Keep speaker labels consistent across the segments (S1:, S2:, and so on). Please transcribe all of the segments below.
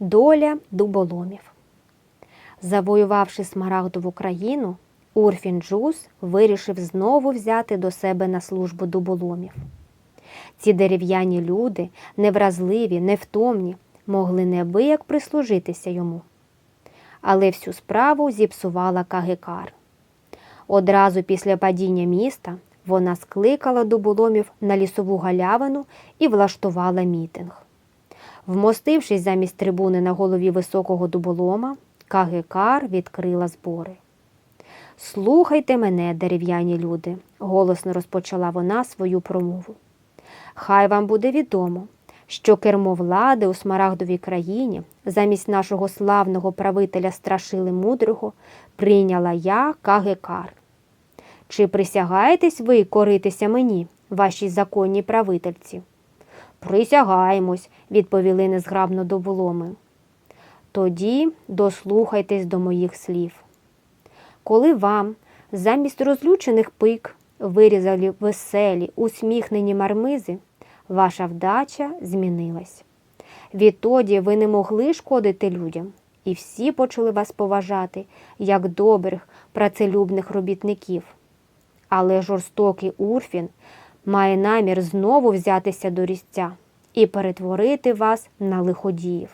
S1: Доля дуболомів. Завоювавши смарагдову країну, Урфін Джус вирішив знову взяти до себе на службу дуболомів. Ці дерев'яні люди, невразливі, невтомні, могли неабияк прислужитися йому. Але всю справу зіпсувала Кагекар. Одразу після падіння міста вона скликала дуболомів на лісову галявину і влаштувала мітинг. Вмостившись замість трибуни на голові високого дуболома, Кагекар відкрила збори. Слухайте мене, дерев'яні люди, голосно розпочала вона свою промову. Хай вам буде відомо, що кермо влади у смарагдовій країні замість нашого славного правителя Страшили Мудрого прийняла я Кагекар. Чи присягаєтесь ви коритися мені, вашій законній правительці? Присягаємось, відповіли незграбно доволоми. Тоді дослухайтесь до моїх слів. Коли вам замість розлючених пик вирізали веселі, усміхнені мармизи, ваша вдача змінилась. Відтоді ви не могли шкодити людям, і всі почали вас поважати як добрих, працелюбних робітників. Але жорстокий Урфін має намір знову взятися до різця і перетворити вас на лиходіїв.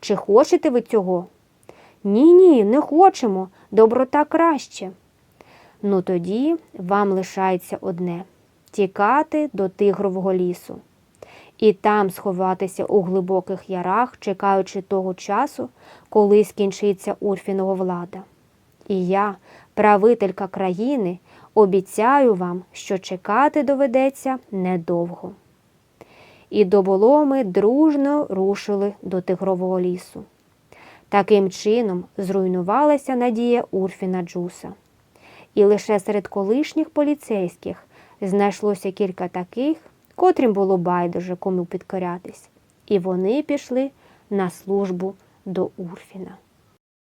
S1: Чи хочете ви цього? Ні, ні, не хочемо. Доброта краще. Ну тоді вам лишається одне тікати до тигрового лісу і там сховатися у глибоких ярах, чекаючи того часу, коли скінчиться Урфінова влада. І я, правителька країни, обіцяю вам, що чекати доведеться недовго. І доболоми дружно рушили до тигрового лісу. Таким чином зруйнувалася надія Урфіна Джуса. І лише серед колишніх поліцейських знайшлося кілька таких, котрим було байдуже кому підкорятись, і вони пішли на службу до Урфіна.